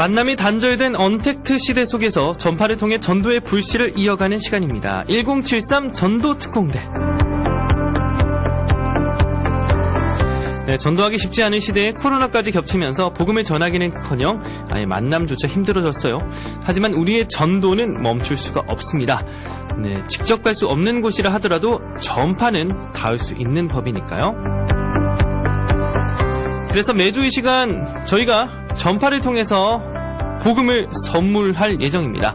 만남이 단절된 언택트 시대 속에서 전파를 통해 전도의 불씨를 이어가는 시간입니다. 1073 전도 특공대. 네, 전도하기 쉽지 않은 시대에 코로나까지 겹치면서 복음을 전하기는커녕 아예 만남조차 힘들어졌어요. 하지만 우리의 전도는 멈출 수가 없습니다. 네, 직접 갈 수 없는 곳이라 하더라도 전파는 닿을 수 있는 법이니까요. 그래서 매주 이 시간 저희가 전파를 통해서 복음을 선물할 예정입니다.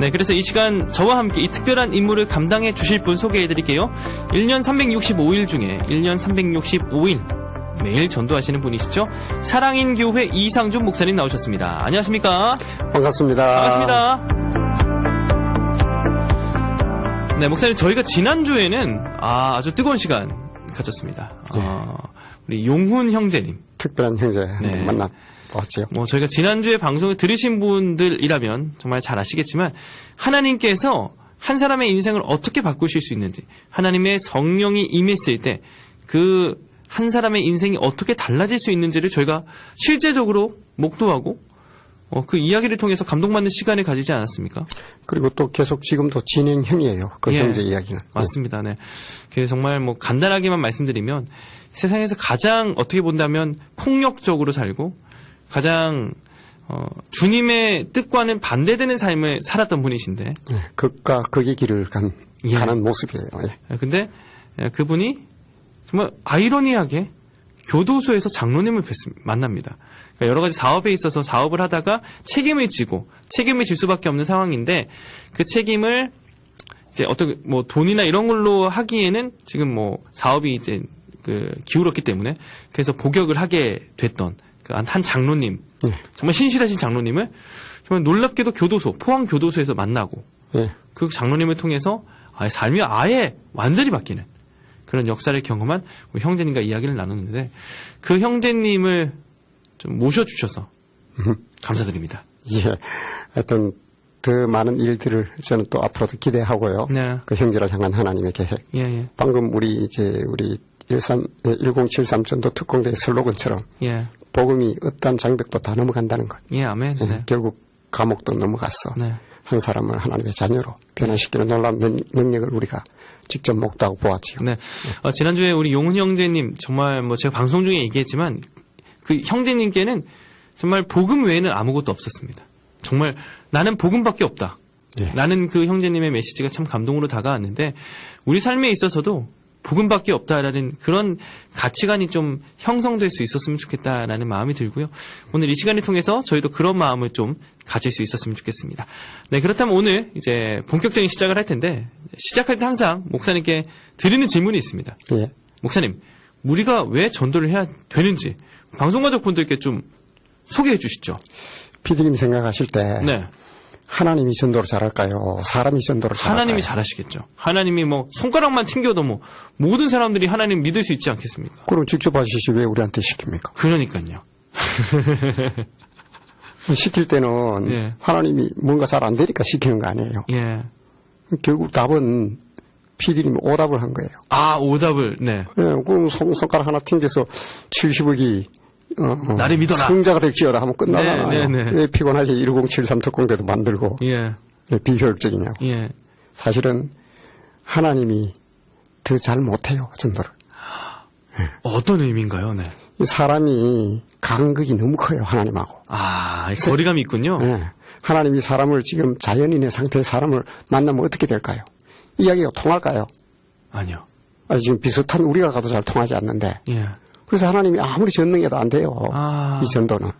네, 그래서 이 시간 저와 함께 이 특별한 임무를 감당해 주실 분 소개해 드릴게요. 1년 365일 중에 1년 365일 매일 전도하시는 분이시죠. 사랑인 교회 이상준 목사님 나오셨습니다. 안녕하십니까? 반갑습니다. 반갑습니다. 네, 목사님 저희가 지난주에는 아, 아주 뜨거운 시간 가졌습니다. 네. 어, 우리 용훈 형제님. 특별한 형제 네. 만나 보았지요. 뭐 저희가 지난주에 방송을 들으신 분들이라면 정말 잘 아시겠지만 하나님께서 한 사람의 인생을 어떻게 바꾸실 수 있는지 하나님의 성령이 임했을 때 그 한 사람의 인생이 어떻게 달라질 수 있는지를 저희가 실제적으로 목도하고 어, 그 이야기를 통해서 감동받는 시간을 가지지 않았습니까? 그리고 또 계속 지금도 진행형이에요. 그 예. 형제 이야기는. 맞습니다. 네. 그래서 정말 뭐 간단하게만 말씀드리면 세상에서 가장 어떻게 본다면 폭력적으로 살고 가장 어, 주님의 뜻과는 반대되는 삶을 살았던 분이신데 네. 극과 극의 길을 간, 예. 가는 모습이에요. 예. 근데 예, 그분이 정말 아이러니하게 교도소에서 장로님을 뵀습- 만납니다. 그러니까 여러 가지 사업에 있어서 사업을 하다가 책임을 지고 책임을 질 수밖에 없는 상황인데 그 책임을 이제 어떤 뭐 돈이나 이런 걸로 하기에는 지금 뭐 사업이 이제 그 기울었기 때문에 그래서 복역을 하게 됐던 그한 장로님 예. 정말 신실하신 장로님을 정말 놀랍게도 교도소 포항 교도소에서 만나고 예. 그 장로님을 통해서 아예 삶이 아예 완전히 바뀌는 그런 역사를 경험한 형제님과 이야기를 나눴는데 그 형제님을 좀 모셔주셔서 감사드립니다. 예. 하여튼 더 많은 일들을 저는 또 앞으로도 기대하고요. 네. 그 형제를 향한 하나님의 계획. 예, 예, 방금 우리 이제 우리 13, 1073 전도 특공대 슬로건처럼 예, 복음이 어떤 장벽도 다 넘어간다는 것. 예, 아멘. 예. 네. 결국 감옥도 넘어갔어. 네. 한 사람을 하나님의 자녀로 변화시키는 놀라운 능- 능력을 우리가 직접 목도하고 보았지요. 네. 어, 지난주에 우리 용훈 형제님 정말 뭐 제가 방송 중에 얘기했지만 그 형제님께는 정말 복음 외에는 아무것도 없었습니다. 정말 나는 복음밖에 없다. 예. 나는 그 형제님의 메시지가 참 감동으로 다가왔는데 우리 삶에 있어서도 복음밖에 없다라는 그런 가치관이 좀 형성될 수 있었으면 좋겠다라는 마음이 들고요. 오늘 이 시간을 통해서 저희도 그런 마음을 좀 가질 수 있었으면 좋겠습니다. 네, 그렇다면 오늘 이제 본격적인 시작을 할 텐데 시작할 때 항상 목사님께 드리는 질문이 있습니다. 예. 목사님, 우리가 왜 전도를 해야 되는지 방송가족 분들께 좀 소개해 주시죠. 피디님 생각하실 때 네. 하나님이 전도를 잘할까요? 사람이 전도를 잘할까요? 하나님이 잘하시겠죠. 하나님이 뭐 손가락만 튕겨도 뭐 모든 사람들이 하나님 믿을 수 있지 않겠습니까? 그럼 직접 하시지 왜 우리한테 시킵니까? 그러니까요. 시킬 때는 예. 하나님이 뭔가 잘 안 되니까 시키는 거 아니에요. 예. 결국 답은 피디님이 오답을 한 거예요. 아, 오답을, 네. 예, 그럼 손, 손가락 하나 튕겨서 70억이 어, 어, 나를 믿어라. 성자가 될지어다 하면 끝나잖아요. 네, 네, 네. 왜 피곤하게 1073 특공대도 만들고 예. 왜 비효율적이냐고. 예. 사실은 하나님이 더 잘 못해요 전도를. 어떤 의미인가요, 네. 이 사람이 간극이 너무 커요 하나님하고. 아, 거리감이 있군요. 예. 하나님이 사람을 지금 자연인의 상태의 사람을 만나면 어떻게 될까요? 이야기가 통할까요? 아니요. 아니, 지금 비슷한 우리가 가도 잘 통하지 않는데. 예. 그래서 하나님이 아무리 전능해도 안 돼요. 아. 이 전도는.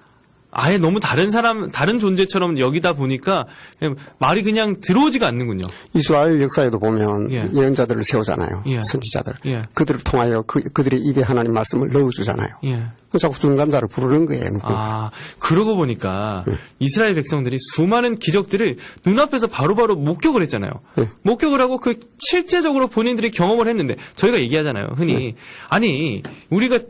아예 너무 다른 사람, 다른 존재처럼 여기다 보니까 그냥 말이 그냥 들어오지가 않는군요. 이스라엘 역사에도 보면 예. 예언자들을 세우잖아요. 예. 선지자들. 예. 그들을 통하여 그, 그들의 입에 하나님 말씀을 넣어주잖아요. 예. 그 자꾸 중간자를 부르는 거예요. 아, 그러고 보니까 예. 이스라엘 백성들이 수많은 기적들을 눈앞에서 바로바로 목격을 했잖아요. 예. 목격을 하고 그 실제적으로 본인들이 경험을 했는데 저희가 얘기하잖아요. 흔히 예. 아니 우리가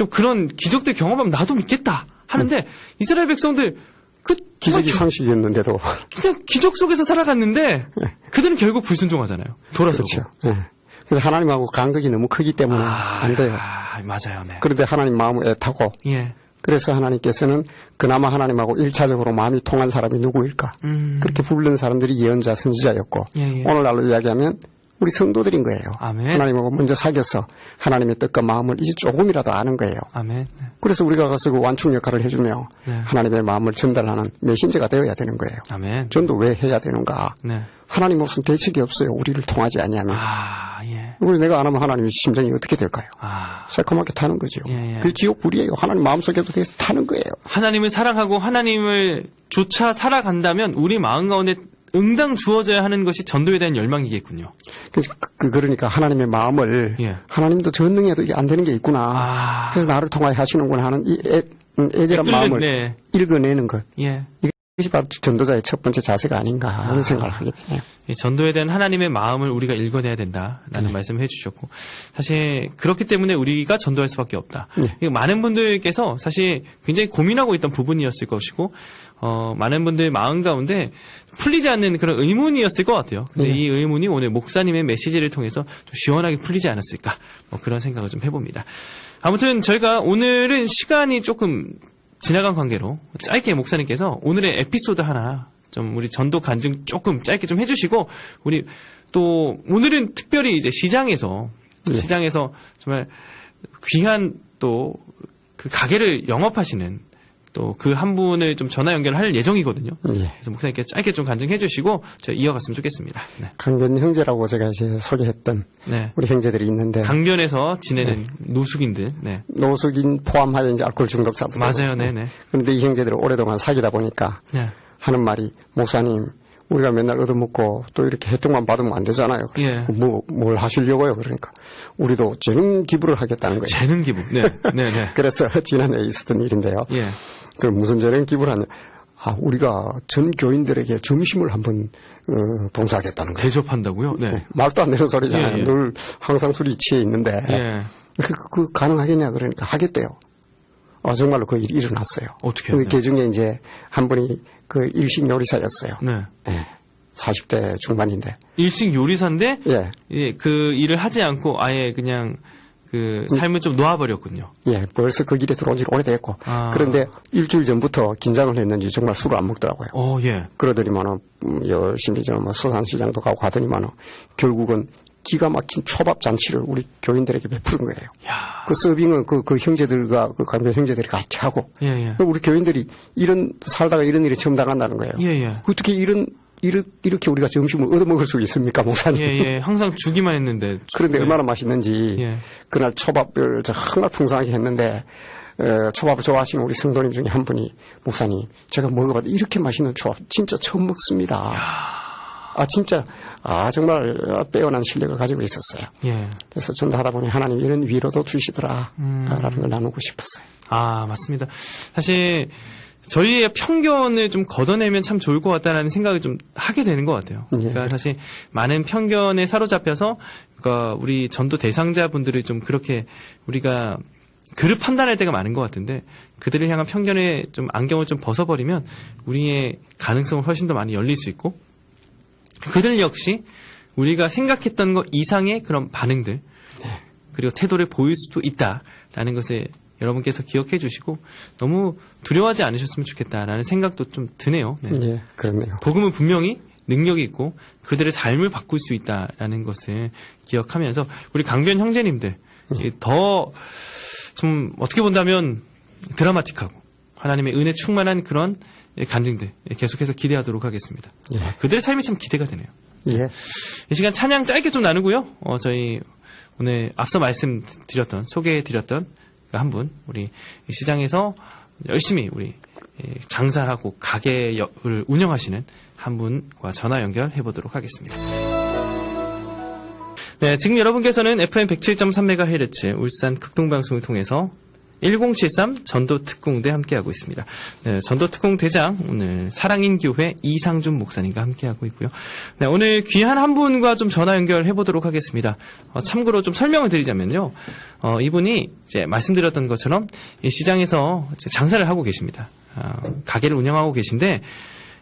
좀 그런 기적들 경험하면 나도 믿겠다 하는데 이스라엘 백성들 그 기적이 상식이었는데도. 그냥 기적 속에서 살아갔는데 그들은 결국 불순종하잖아요. 돌아서고. 예. 그렇죠. 예. 근데 하나님하고 간극이 너무 크기 때문에 아, 안 돼요. 아, 맞아요. 네. 그런데 하나님 마음을 애타고 예. 그래서 하나님께서는 그나마 하나님하고 일차적으로 마음이 통한 사람이 누구일까? 음. 그렇게 부른 사람들이 예언자, 선지자였고 예, 예. 오늘날로 이야기하면 우리 성도들인 거예요. 아멘. 하나님하고 먼저 사귀어서 하나님의 뜻과 마음을 이제 조금이라도 아는 거예요. 아멘. 네. 그래서 우리가 가서 그 완충 역할을 해주며 네. 하나님의 마음을 전달하는 메신저가 되어야 되는 거예요. 아멘. 전도 왜 해야 되는가? 네. 하나님으로서는 대책이 없어요. 우리를 통하지 아니하면. 아, 예. 우리 내가 안 하면 하나님의 심정이 어떻게 될까요? 아. 새까맣게 타는 거죠. 예, 예. 그게 지옥 불이에요. 하나님 마음속에도 그게 타는 거예요. 하나님을 사랑하고 하나님을 조차 살아간다면 우리 마음 가운데 응당 주어져야 하는 것이 전도에 대한 열망이겠군요. 그, 그- 그러니까 하나님의 마음을 예. 하나님도 전능해도 이게 안 되는 게 있구나. 아. 그래서 나를 통하여 하시는구나 하는 이 애, 음, 애절한 마음을 네. 읽어내는 것. 예. 이것이 바로 전도자의 첫 번째 자세가 아닌가 하는 생각을 하게 돼요. 이 전도에 대한 하나님의 마음을 우리가 읽어내야 된다라는 네. 말씀을 해주셨고 사실 그렇기 때문에 우리가 전도할 수밖에 없다. 네. 많은 분들께서 사실 굉장히 고민하고 있던 부분이었을 것이고 어, 많은 분들 마음 가운데 풀리지 않는 그런 의문이었을 것 같아요. 근데 네. 이 의문이 오늘 목사님의 메시지를 통해서 좀 시원하게 풀리지 않았을까 뭐 그런 생각을 좀 해봅니다. 아무튼 저희가 오늘은 시간이 조금 지나간 관계로 짧게 목사님께서 오늘의 에피소드 하나 좀 우리 전도 간증 조금 짧게 좀 해주시고 우리 또 오늘은 특별히 이제 시장에서 예. 시장에서 정말 귀한 또 그 가게를 영업하시는 또 그 한 분을 좀 전화 연결할 예정이거든요. 예. 그래서 목사님께 짧게 좀 간증해 주시고 저 이어갔으면 좋겠습니다. 네. 강변 형제라고 제가 이제 소개했던 네. 우리 형제들이 있는데 강변에서 지내는 노숙인들. 네. 노숙인 포함하여 이제 알코올 중독자들 맞아요. 네, 네. 그런데 이 형제들을 오랫동안 사귀다 보니까 네. 하는 말이 목사님 우리가 맨날 얻어먹고 또 이렇게 혜택만 받으면 안 되잖아요. 예. 뭐, 뭘 하시려고요? 그러니까 우리도 재능 기부를 하겠다는 거예요. 재능 기부. 네. 네, 네. 그래서 지난해 있었던 일인데요. 예. 그 무슨 재능 기부를 하냐? 아, 우리가 전 교인들에게 점심을 한번 어, 봉사하겠다는 거예요. 대접한다고요? 네. 네, 말도 안 되는 소리잖아요. 예, 예. 늘 항상 술이 취해 있는데 예. 그, 그 가능하겠냐 그러니까 하겠대요. 어, 정말로 그 일이 일어났어요. 어떻게? 그, 그 중에 이제 한 분이 그 일식 요리사였어요. 네. 예. 40대 중반인데. 일식 요리사인데 예. 예, 그 일을 하지 않고 아예 그냥 그 삶을 좀 놓아버렸군요. 예. 벌써 그 길에 들어온 지 오래됐고. 아. 그런데 일주일 전부터 긴장을 했는지 정말 술을 안 먹더라고요. 어, 예. 그러더니만은 음, 열심히 저뭐 수산시장도 가고 하더니만은 결국은 기가 막힌 초밥 잔치를 우리 교인들에게 베푸는 거예요. 야. 그 서빙은 그, 그 형제들과 그 강변 형제들이 같이 하고 예, 예. 우리 교인들이 이런 살다가 이런 일이 처음 당한다는 거예요. 예, 예. 어떻게 이런 이렇게 우리가 점심을 얻어먹을 수 있습니까, 목사님? 예, 예. 항상 주기만 했는데. 그런데 네. 얼마나 맛있는지 예. 그날 초밥을 정말 풍성하게 했는데 어, 초밥을 좋아하시는 우리 성도님 중에 한 분이 목사님 제가 먹어봐도 이렇게 맛있는 초밥 진짜 처음 먹습니다. 아 진짜 아 정말 빼어난 실력을 가지고 있었어요. 예. 그래서 전도하다 보니 하나님 이런 위로도 주시더라 음. 라는 걸 나누고 싶었어요. 아, 맞습니다. 사실 저희의 편견을 좀 걷어내면 참 좋을 것 같다라는 생각을 좀 하게 되는 것 같아요. 예. 그러니까 사실 많은 편견에 사로잡혀서 그러니까 우리 전도 대상자분들을 좀 그렇게 우리가 그릇 판단할 때가 많은 것 같은데 그들을 향한 편견에 좀 안경을 좀 벗어버리면 우리의 가능성을 훨씬 더 많이 열릴 수 있고 그들 역시 우리가 생각했던 것 이상의 그런 반응들 그리고 태도를 보일 수도 있다라는 것을 여러분께서 기억해 주시고 너무 두려워하지 않으셨으면 좋겠다라는 생각도 좀 드네요. 네. 예, 그렇네요. 복음은 분명히 능력이 있고 그들의 삶을 바꿀 수 있다라는 것을 기억하면서 우리 강변 형제님들 더좀 어떻게 본다면 드라마틱하고 하나님의 은혜 충만한 그런 간증들 계속해서 기대하도록 하겠습니다. 예. 그들의 삶이 참 기대가 되네요. 예, 이 시간 찬양 짧게 좀 나누고요. 어, 저희 오늘 앞서 말씀드렸던 소개해드렸던 그 한 분 우리 이 시장에서 열심히 우리 이 장사하고 가게를 운영하시는 한 분과 전화 연결해 보도록 하겠습니다. 네, 지금 여러분께서는 FM 107.3MHz 울산 극동방송을 통해서 1073 전도특공대 함께하고 있습니다. 네, 전도특공대장 오늘 사랑인교회 이상준 목사님과 함께하고 있고요. 네, 오늘 귀한 한 분과 좀 전화 연결해 보도록 하겠습니다. 어, 참고로 좀 설명을 드리자면요. 어, 이분이 이제 말씀드렸던 것처럼 이 시장에서 장사를 하고 계십니다. 어, 가게를 운영하고 계신데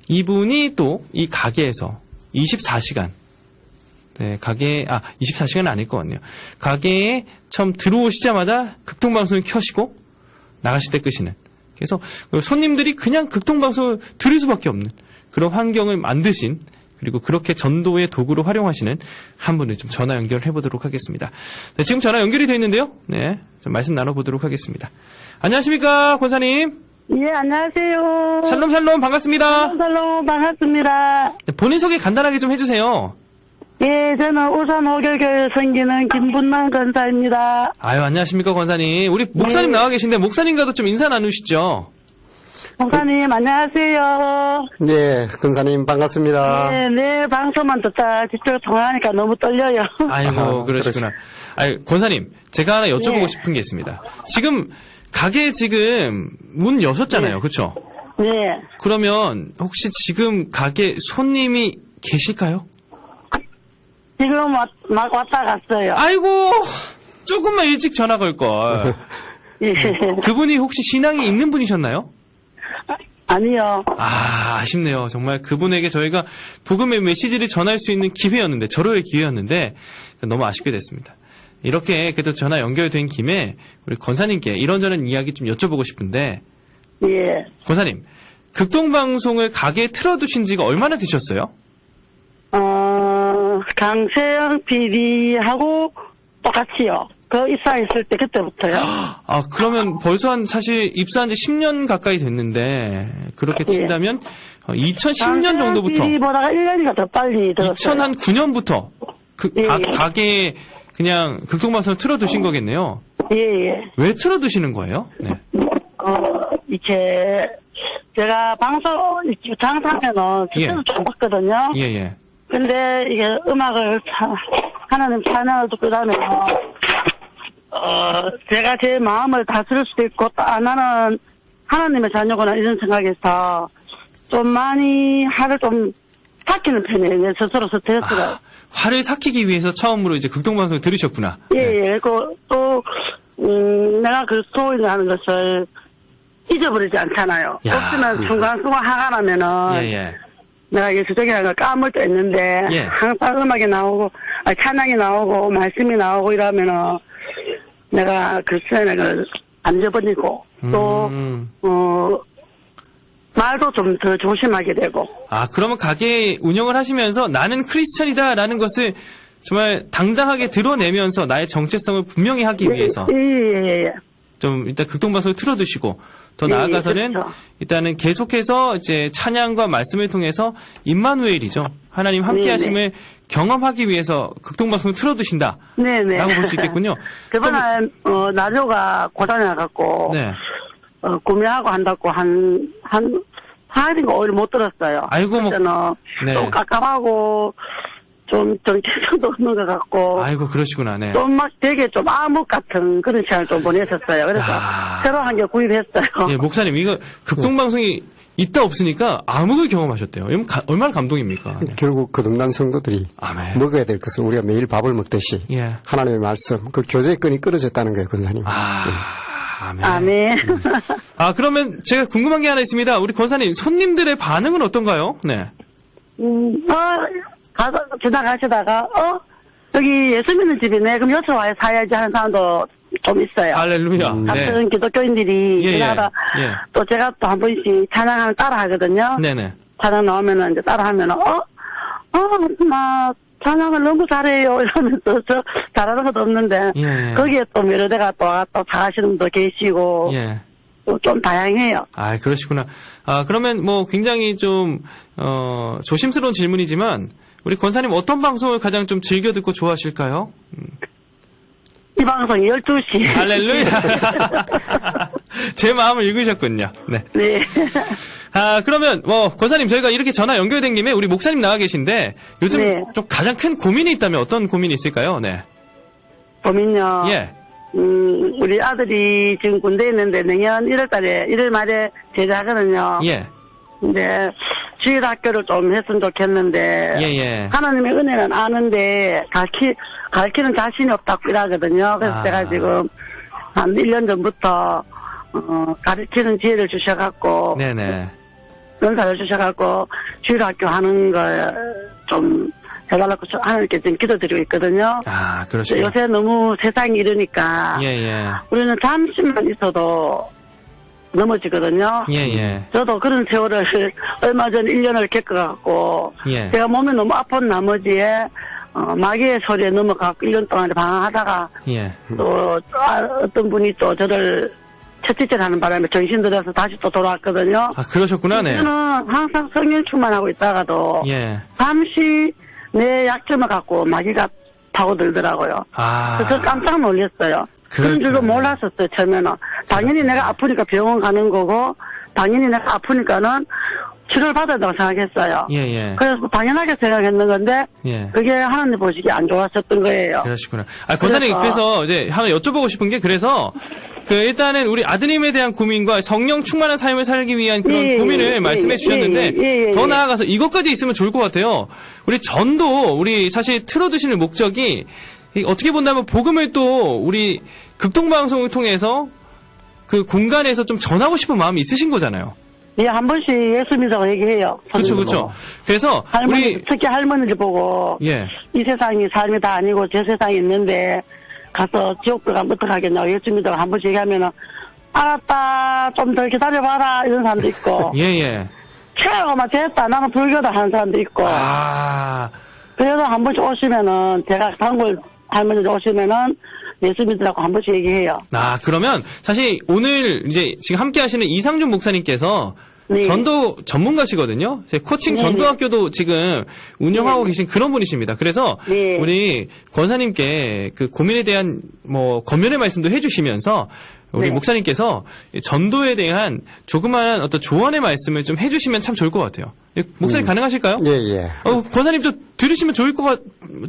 이분이 또 이 가게에서 24시간 네, 가게, 아, 24시간은 아닐 것 같네요. 가게에 처음 들어오시자마자 극동방송을 켜시고 나가실 때 끄시는 그래서 손님들이 그냥 극동방송을 들을 수밖에 없는 그런 환경을 만드신 그리고 그렇게 전도의 도구로 활용하시는 한 분을 좀 전화 연결해 보도록 하겠습니다. 네, 지금 전화 연결이 되어 있는데요. 네, 좀 말씀 나눠보도록 하겠습니다. 안녕하십니까, 권사님. 예, 안녕하세요. 샬롬 샬롬 반갑습니다. 살롱 반갑습니다. 네, 본인 소개 간단하게 좀 해주세요. 예, 저는 우선 호교교회 섬기는 김분만 권사입니다. 아유 안녕하십니까 권사님. 우리 목사님 네. 나와 계신데 목사님과도 좀 인사 나누시죠. 목사님, 안녕하세요. 네, 근사님 반갑습니다. 네, 네, 방송만 듣다 직접 통화하니까 너무 떨려요. 아이고 아, 그러시구나. 아이 권사님 제가 하나 여쭤보고 네. 싶은 게 있습니다. 지금 가게 지금 문 여셨잖아요, 그렇죠? 네, 그러면 혹시 지금 가게 손님이 계실까요? 지금 왔, 막 왔다 갔어요. 아이고 조금만 일찍 전화 걸 걸. 예. 그분이 혹시 신앙이 있는 분이셨나요? 아니요. 아, 아쉽네요. 정말 그분에게 저희가 복음의 메시지를 전할 수 있는 기회였는데, 절호의 기회였는데, 너무 아쉽게 됐습니다. 이렇게 그래도 전화 연결된 김에 우리 권사님께 이런저런 이야기 좀 여쭤보고 싶은데, 예. 권사님, 극동방송을 가게에 틀어두신 지가 얼마나 되셨어요? 어, 강세영 PD하고 똑같이요. 그 입사했을 때 그때부터요. 아, 그러면 벌써 한 사실 입사한 지 10년 가까이 됐는데, 그렇게 예. 친다면, 2010년 정도부터, PD보다가 1년이가 더 빨리 들었어요. 2009년부터 그 예, 가, 예. 가게에 그냥 극동방송을 틀어두신 거겠네요. 예, 예. 왜 틀어두시는 거예요? 네. 어, 이렇게, 제가 방송, 장사하면은, 예. 스트레스 좀 받거든요. 예, 예. 근데 이게 음악을, 차- 하나님 찬양을 듣고 이러면, 어, 제가 제 마음을 다스릴 수도 있고, 또, 아, 나는 하나님의 자녀구나, 이런 생각에서, 좀 많이 화를 좀 삭히는 편이에요. 내 스스로 스트레스가. 아, 화를 삭히기 위해서 처음으로 이제 극동방송을 들으셨구나. 예, 네. 예. 그, 또, 음, 내가 그 소인하는 것을 잊어버리지 않잖아요. 야. 혹시나 순간순간 화가 나면은, 예, 예. 내가 예수적이라는 걸 까먹을 때 있는데, 예. 항상 음악이 나오고, 아, 찬양이 나오고, 말씀이 나오고 이러면은, 내가 그 시간을 안 잊어버리고, 또, 음. 어, 말도 좀 더 조심하게 되고, 아, 그러면 가게 운영을 하시면서 나는 크리스천이다라는 것을 정말 당당하게 드러내면서 나의 정체성을 분명히 하기 위해서 예, 예, 예, 예. 좀 일단 극동방송을 틀어두시고 더 예, 나아가서는 그렇죠. 일단은 계속해서 이제 찬양과 말씀을 통해서 임마누엘이죠. 하나님 함께 네, 하심을 경험하기 위해서 극동방송을 틀어두신다. 네네. 라고 볼 수 있겠군요. 그번에, 어, 나조가 고장나갖고, 네. 어, 구매하고 한다고 한, 한, 4일인가 5일 못 들었어요. 아이고, 뭐, 그때는 네. 좀 깝깝하고, 좀 정체성 도 없는 것 같고, 아이고 그러시구나. 네. 좀 막 되게 좀 암흑 같은 그런 시간을 좀 보냈었어요. 그래서 아. 새로 한 개 구입했어요. 예, 목사님 이거 극동방송이 있다 없으니까 암흑을 경험하셨대요. 이건 가- 얼마나 감동입니까? 네. 결국 거듭난 성도들이 아멘. 먹어야 될 것은 우리가 매일 밥을 먹듯이 예. 하나님의 말씀, 그 교제의 끈이 끊어졌다는 거예요, 근사님. 아, 아멘. 아멘. 아, 그러면 제가 궁금한 게 하나 있습니다. 우리 권사님, 손님들의 반응은 어떤가요? 네. 음, 어, 가서, 지나가시다가, 어? 여기 예수 믿는 집이네. 그럼 여기서 와야 사야지 하는 사람도 좀 있어요. 할렐루야. 네. 같은 기독교인들이 예, 예. 지나가다 예. 또 제가 또 한 번씩 찬양을 따라 하거든요. 네네. 찬양 나오면은 이제 따라 하면은 어? 어, 나 찬양을 너무 잘해요. 이러면서 저 잘하는 것도 없는데 예. 거기에 또 여러 대가 또, 또 사가시는 분도 계시고 예. 또좀 다양해요. 아, 그러시구나. 아, 그러면 뭐 굉장히 좀, 어, 조심스러운 질문이지만, 우리 권사님 어떤 방송을 가장 좀 즐겨 듣고 좋아하실까요? 이 방송이 12시. 할렐루야. 제 마음을 읽으셨군요. 네. 네. 아, 그러면, 뭐, 권사님, 저희가 이렇게 전화 연결된 김에 우리 목사님 나와 계신데, 요즘 네. 좀 가장 큰 고민이 있다면 어떤 고민이 있을까요? 네. 보면요. 예. 음, 우리 아들이 지금 군대에 있는데 내년 1월 달에, 1월 말에 제대하거든요. 예. 근데 주일 학교를 좀 했으면 좋겠는데 예, 예. 하나님의 은혜는 아는데 가르치 가르치는 자신이 없다고 이러거든요. 그래서 아. 제가 지금 한 1년 전부터 어, 가르치는 지혜를 주셔갖고 네네. 연사를 주셔갖고 주일 학교 하는 걸좀 해달라고 저 하나님께 지금 기도드리고 있거든요. 아, 그러시구나. 요새 너무 세상이 이러니까 예, 예. 우리는 잠시만 있어도 넘어지거든요. 예, 예. 저도 그런 세월을 얼마 전 1년을 겪어갖고 예. 제가 몸이 너무 아픈 나머지에 어, 마귀의 소리에 넘어가고 1년 동안 방황하다가 예. 또 아, 어떤 분이 또 저를 채찍질 하는 바람에 정신 들어서 다시 또 돌아왔거든요. 아, 그러셨구나, 네. 저는 항상 성령 충만하고 있다가도 예. 잠시 내 약점을 갖고 마귀가 파고들더라고요. 아. 그래서 깜짝 놀랐어요. 그런 줄도 그렇구나. 몰랐었어요, 처음에는. 당연히 내가 아프니까 병원 가는 거고, 당연히 내가 아프니까는 치료를 받아야 된다고 생각했어요. 예, 예. 그래서 당연하게 생각했는 건데, 예. 그게 하나님 보시기 안 좋았었던 거예요. 그러시구나. 아, 권사님, 그래서 그래서- 이제 하나 여쭤보고 싶은 게, 그래서, 그, 일단은 우리 아드님에 대한 고민과 성령 충만한 삶을 살기 위한 그런 예, 고민을 예, 말씀해 예, 주셨는데, 예, 예, 예, 더 예. 나아가서 이것까지 있으면 좋을 것 같아요. 우리 전도, 우리 사실 틀어두시는 목적이, 이 어떻게 본다면 복음을 또 우리 극동방송을 통해서 그 공간에서 좀 전하고 싶은 마음이 있으신 거잖아요. 예, 한 번씩 예수 믿다고 얘기해요. 그렇죠, 그렇죠. 그래서 할머니, 우리 특히 할머니를 보고, 예, 이 세상이 삶이 다 아니고 저 세상에 있는데 가서 지옥 들어가면 어떡하겠냐고 예수 믿다고 한 번씩 얘기하면은 알았다 좀 더 기다려봐라 이런 사람도 있고. 예, 예. 최고만 됐다 나는 불교다 하는 사람도 있고. 아, 그래서 한 번씩 오시면은 제가 단골 할머니 오시면은 예수 믿으라고 한 번씩 얘기해요. 아, 그러면 사실 오늘 이제 지금 함께 하시는 이상준 목사님께서 네. 전도 전문가시거든요. 제 코칭 네, 전도학교도 지금 운영하고 네. 계신 그런 분이십니다. 그래서 네. 우리 권사님께 그 고민에 대한 뭐 권면의 말씀도 해주시면서 우리 네. 목사님께서 이 전도에 대한 조그마한 어떤 조언의 말씀을 좀 해주시면 참 좋을 것 같아요. 예, 목사님 가능하실까요? 예, 예. 어, 권사님 도 들으시면 좋을 것 같,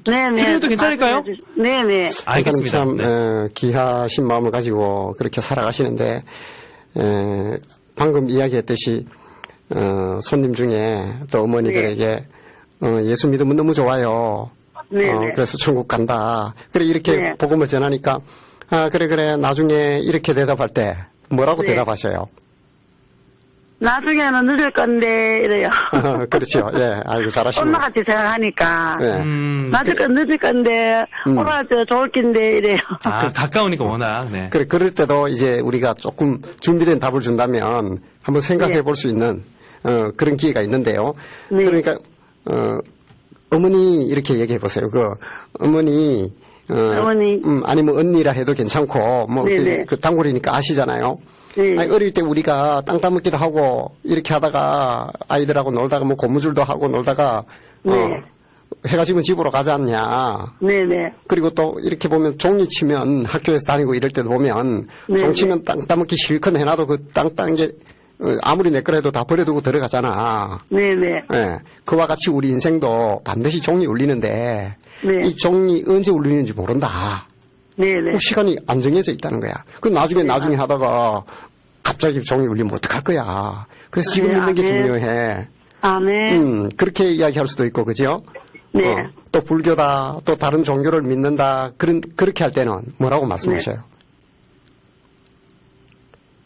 네 네 들려도 괜찮을까요? 네 네 알겠습니다. 참 네. 어, 귀하신 마음을 가지고 그렇게 살아가시는데 에, 방금 이야기했듯이 어, 손님 중에 또 어머니들에게 어, 예수 믿으면 너무 좋아요. 네네 어, 그래서 천국 간다. 그래 이렇게 네. 복음을 전하니까 아 그래 그래 나중에 이렇게 대답할 때 뭐라고 네. 대답하셔요? 나중에는 늦을 건데 이래요 그렇죠. 예, 아이고 잘하시네. 엄마 같이 생각하니까 예. 음, 낮을 건 늦을 건데 음. 오라 저 좋을 낀데 이래요. 아, 가까우니까 워낙, 네. 그래, 그럴 때도 이제 우리가 조금 준비된 답을 준다면 한번 생각해 네. 볼수 있는 어, 그런 기회가 있는데요. 네. 그러니까 어, 어머니 이렇게 얘기해 보세요. 그 어머니 어, 어머니. 음, 아니면 언니라 해도 괜찮고 뭐 그, 네네. 그 단골이니까 아시잖아요. 네. 아니, 어릴 때 우리가 땅 따먹기도 하고 이렇게 하다가 아이들하고 놀다가 뭐 고무줄도 하고 놀다가 네. 어, 해가 지면 집으로 가지 않냐. 네네. 그리고 또 이렇게 보면 종이 치면 학교에서 다니고 이럴 때도 보면 네, 종 네. 치면 땅 따먹기 실컷 해놔도 그땅딴게 어, 아무리 내 거라도 다 버려두고 들어가잖아. 네네. 예. 그와 같이 우리 인생도 반드시 종이 울리는데 네. 이 종이 언제 울리는지 모른다. 네네. 그 시간이 안 정해져 있다는 거야. 그 나중에 나중에 하다가 갑자기 종이 울리면 어떡할 거야. 그래서 지금 네, 있는 게 아, 네. 중요해. 아멘. 음, 그렇게 이야기할 수도 있고, 그죠? 네. 어, 또 불교다, 또 다른 종교를 믿는다, 그런, 그렇게 할 때는 뭐라고 말씀하셔요? 그러니까,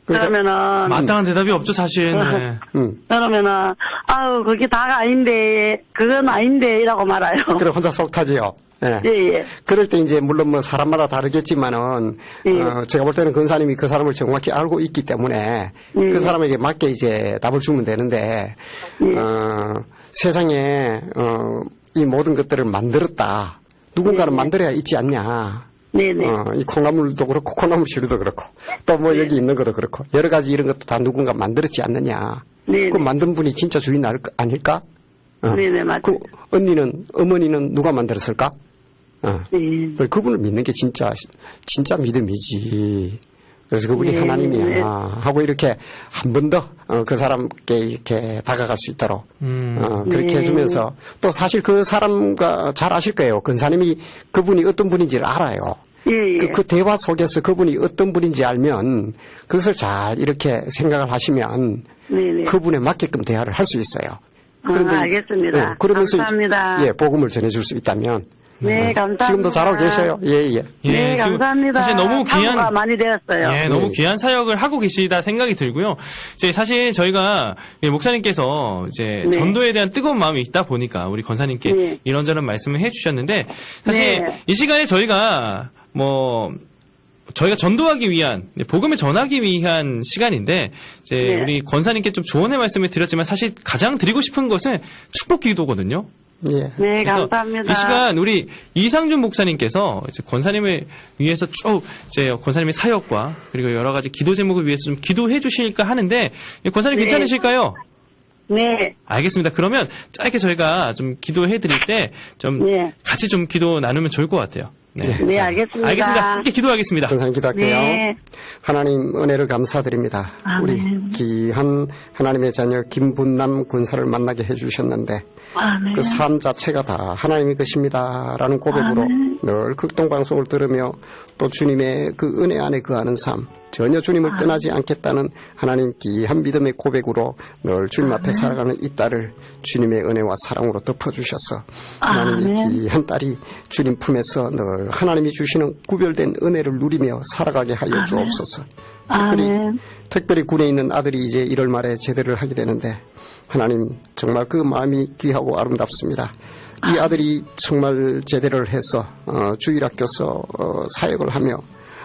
그러면은 마땅한 대답이 없죠, 사실. 네. 음, 그러면은 아우 그게 다가 아닌데 그건 아닌데라고 말아요. 그래, 혼자 속 타지요. 예. 예 예. 그럴 때 이제 물론 뭐 사람마다 다르겠지만은 예. 어, 제가 볼 때는 근사님이 그 사람을 정확히 알고 있기 때문에 예. 그 사람에게 맞게 이제 답을 주면 되는데 예. 어, 세상에 어, 이 모든 것들을 만들었다. 누군가는 예. 만들어야 있지 않냐. 네네. 어, 이 콩나물도 그렇고 콩나물 시루도 그렇고 또 뭐 여기 있는 것도 그렇고 여러 가지 이런 것도 다 누군가 만들었지 않느냐. 네네. 그 만든 분이 진짜 주인 알- 아닐까? 어. 네네 맞죠. 그 언니는 어머니는 누가 만들었을까? 어. 네. 그분을 믿는 게 진짜 진짜 믿음이지. 그래서 그분이 네, 하나님이야 네. 하고 이렇게 한 번 더 그 사람께 이렇게 다가갈 수 있도록 음. 어, 그렇게 네. 해주면서 또 사실 그 사람과 잘 아실 거예요. 근사님이 그분이 어떤 분인지를 알아요. 예예. 그, 그 대화 속에서 그분이 어떤 분인지 알면 그것을 잘 이렇게 생각을 하시면 네네. 그분에 맞게끔 대화를 할 수 있어요. 아, 알겠습니다. 예, 그러면서 감사합니다. 예, 복음을 전해줄 수 있다면 네 감사합니다. 지금도 잘하고 계셔요. 예, 예. 예, 네 지금 감사합니다. 사실 너무 귀한 사고가 많이 되었어요. 예, 너무 네. 귀한 사역을 하고 계시다 생각이 들고요. 이제 사실 저희가 이 목사님께서 이제 네. 전도에 대한 뜨거운 마음이 있다 보니까 우리 권사님께 네. 이런저런 말씀을 해주셨는데 사실 네. 이 시간에 저희가 뭐 저희가 전도하기 위한 네, 복음을 전하기 위한 시간인데 이제 네. 우리 권사님께 좀 조언의 말씀을 드렸지만 사실 가장 드리고 싶은 것은 축복 기도거든요. 예. 네, 그래서 감사합니다. 이 시간 우리 이상준 목사님께서 이제 권사님을 위해서 쭉 이제 권사님의 사역과 그리고 여러 가지 기도 제목을 위해서 좀 기도해 주실까 하는데 권사님 네. 괜찮으실까요? 네, 알겠습니다. 그러면 짧게 저희가 좀 기도해 드릴 때 좀 네. 같이 좀 기도 나누면 좋을 것 같아요. 네. 네, 알겠습니다. 알겠습니다. 함께 기도하겠습니다. 항상 기도할게요. 네. 하나님 은혜를 감사드립니다. 아멘. 우리 귀한 하나님의 자녀 김분남 군사를 만나게 해주셨는데 아멘. 그삶 자체가 다 하나님의 것입니다라는 고백으로 아멘. 늘 극동방송을 들으며 또 주님의 그 은혜 안에 거하는 삶 전혀 주님을 떠나지 않겠다는 하나님 귀한 믿음의 고백으로 늘 주님 앞에 살아가는 이 딸을 주님의 은혜와 사랑으로 덮어주셔서 하나님의 아멘. 귀한 딸이 주님 품에서 늘 하나님이 주시는 구별된 은혜를 누리며 살아가게 하여 주옵소서 특별히 아멘. 특별히 군에 있는 아들이 이제 1월 말에 제대를 하게 되는데 하나님 정말 그 마음이 귀하고 아름답습니다. 이 아들이 정말 제대를 해서 어, 주일학교서 어, 사역을 하며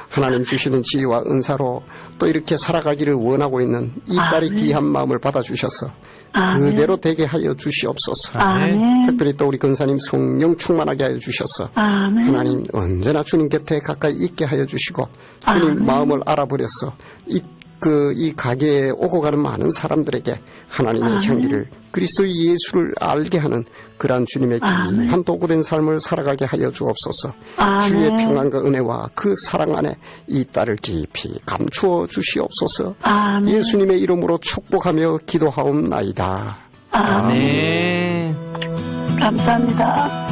하나님 주시는 지혜와 은사로 또 이렇게 살아가기를 원하고 있는 이 딸의 아멘. 귀한 마음을 받아주셔서 아멘. 그대로 되게 하여 주시옵소서. 아멘. 특별히 또 우리 근사님 성령 충만하게 하여 주셔서 아멘. 하나님 언제나 주님 곁에 가까이 있게 하여 주시고 주님 아멘. 마음을 알아버려서 이 그 이 가게에 오고 가는 많은 사람들에게 하나님의 아멘. 향기를 그리스도의 예수를 알게 하는 그러한 주님의 아멘. 귀한 도구된 삶을 살아가게 하여 주옵소서. 아멘. 주의 평안과 은혜와 그 사랑 안에 이 딸을 깊이 감추어 주시옵소서. 아멘. 예수님의 이름으로 축복하며 기도하옵나이다. 아멘. 아멘. 감사합니다.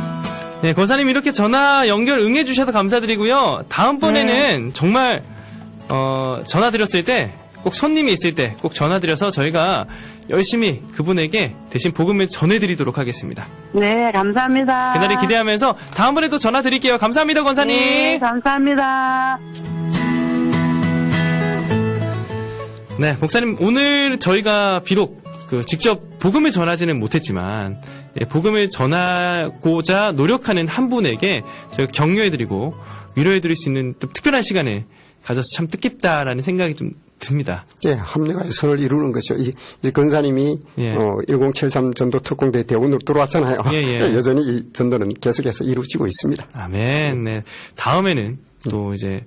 네, 권사님 이렇게 전화 연결 응해 주셔서 감사드리고요. 다음번에는 정말 어, 전화 드렸을 때 꼭 손님이 있을 때 꼭 전화 드려서 저희가 열심히 그분에게 대신 복음을 전해 드리도록 하겠습니다. 네, 감사합니다. 그날을 기대하면서 다음번에 또 전화 드릴게요. 감사합니다, 권사님. 네, 감사합니다. 네, 목사님 오늘 저희가 비록 그 직접 복음을 전하지는 못했지만 예, 복음을 전하고자 노력하는 한 분에게 저희가 격려해드리고 위로해드릴 수 있는 또 특별한 시간을 가져서 참 뜻깊다라는 생각이 좀 듭니다. 예, 합리화의 선을 이루는 거죠. 이, 이 근사님이 예. 어, 1073 전도 특공대 대원으로 들어왔잖아요. 예, 예. 여전히 이 전도는 계속해서 이루어지고 있습니다. 아멘. 네. 다음에는 또 이제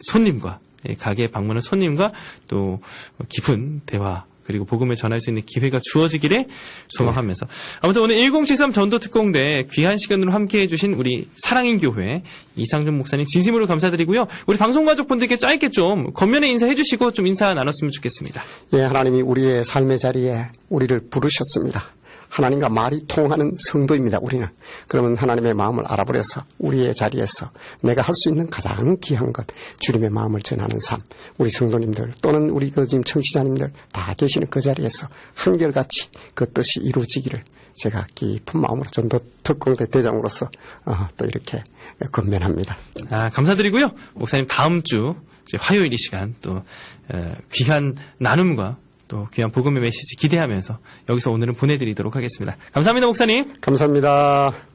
손님과 예, 가게에 방문한 손님과 또 깊은 대화 그리고 복음을 전할 수 있는 기회가 주어지기를 소망하면서 아무튼 오늘 1073 전도 특공대 귀한 시간으로 함께 해 주신 우리 사랑인 교회 이상준 목사님 진심으로 감사드리고요. 우리 방송 가족분들께 짧게 좀 겉면에 인사해 주시고 좀 인사 나눴으면 좋겠습니다. 예, 하나님이 우리의 삶의 자리에 우리를 부르셨습니다. 하나님과 말이 통하는 성도입니다, 우리는. 그러면 하나님의 마음을 알아버려서 우리의 자리에서 내가 할 수 있는 가장 귀한 것, 주님의 마음을 전하는 삶. 우리 성도님들 또는 우리 그 지금 청취자님들 다 계시는 그 자리에서 한결같이 그 뜻이 이루어지기를 제가 깊은 마음으로 전도 특공대 대장으로서 어, 또 이렇게 건면합니다. 아, 감사드리고요. 목사님 다음 주 화요일 이 시간 또 에, 귀한 나눔과 또 귀한 복음의 메시지 기대하면서 여기서 오늘은 보내드리도록 하겠습니다. 감사합니다, 목사님. 감사합니다.